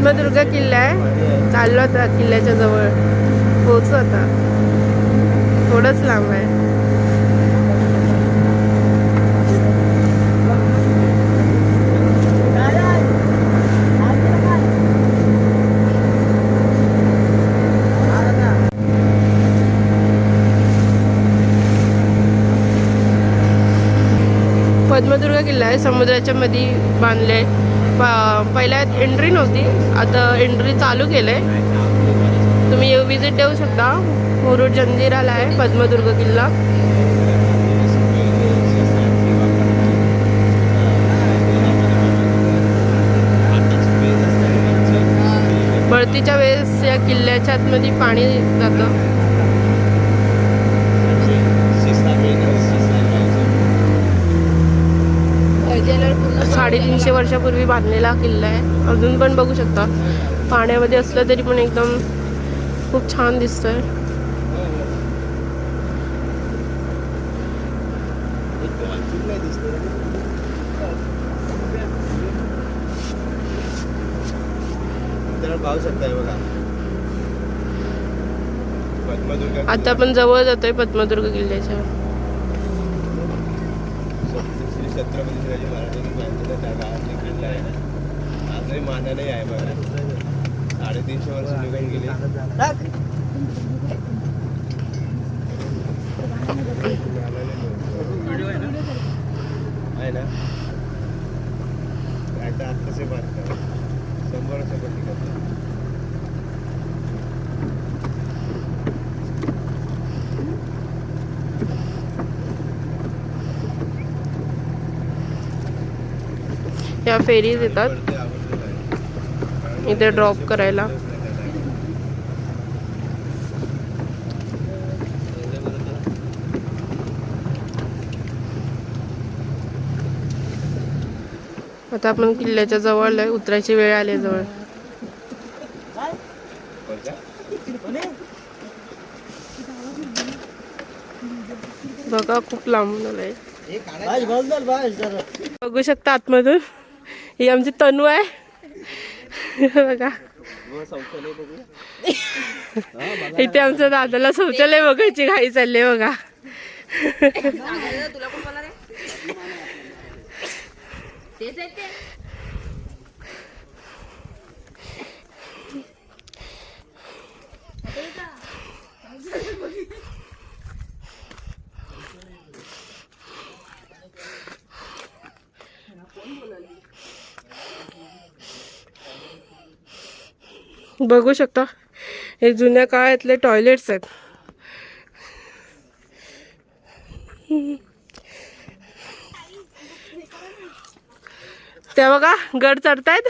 पद्मदुर्ग किल्ला आहे. चाललो आता किल्ल्याच्या जवळ. पोहोचू आता. थोडंच लांब आहे. पद्मदुर्ग किल्ला आहे. समुद्राच्या मध्ये बांधले आहे पहिल्या एंट्री नव्हती. आता एंट्री चालू केलं आहे तुम्ही विजिट देऊ शकता. मुरुड जंजिराला आहे पद्मदुर्ग किल्ला. भरतीच्या वेळेस या किल्ल्याच्या आतमध्ये पाणी जातं. साडेतीनशे वर्षापूर्वी बांधलेला किल्ला आहे. अजून पण बघू शकता. पाण्यामध्ये असलं तरी पण एकदम खूप छान दिसतंय. आता आपण जवळ जातोय पद्मदुर्ग किल्ल्याच्या. श्री छत्रपती शिवाजी महाराजांनी बांधलेला त्या गावातला किल्ला आहे ना. आजही मानाने आहे बघा. साडेतीनशे वर्ष निघून गेले. आहे ना? आता आत्ताचे बांधतात. शंभर वर्षापूर्वी या फेरीज येतात. इथे ड्रॉप करायला. आता आपण किल्ल्याच्या जवळ उतरायची वेळ आली जवळ? बघा खूप लांबून आलंय. बघू शकता आतमधून. ही आमची तनू आहे. बघा. इथे आमच्या दादाला शौचालय बघायची घाई चालली बघा. बघू शकता. हे जुन्या काळातले टॉयलेट्स आहेत. त्या बघा गड चढतायत?